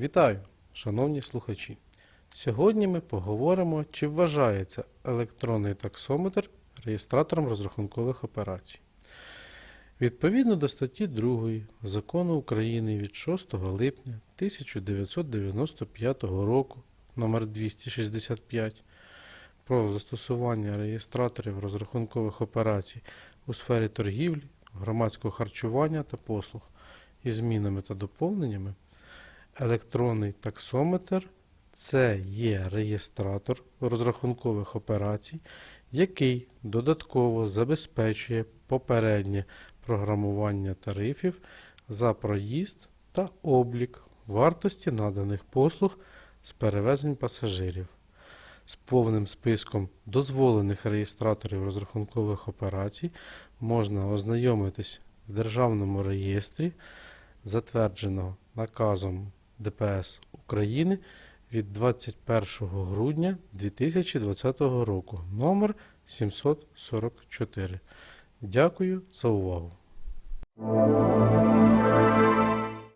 Вітаю, шановні слухачі! Сьогодні ми поговоримо, чи вважається електронний таксометр реєстратором розрахункових операцій. Відповідно до статті 2 Закону України від 6 липня 1995 року номер 265 про застосування реєстраторів розрахункових операцій у сфері торгівлі, громадського харчування та послуг із змінами та доповненнями, електронний таксометр це є реєстратор розрахункових операцій, який додатково забезпечує попереднє програмування тарифів за проїзд та облік вартості наданих послуг з перевезень пасажирів. З повним списком дозволених реєстраторів розрахункових операцій можна ознайомитись в Державному реєстрі, затвердженого наказом ДПС України від 21 грудня 2020 року номер 744. Дякую за увагу.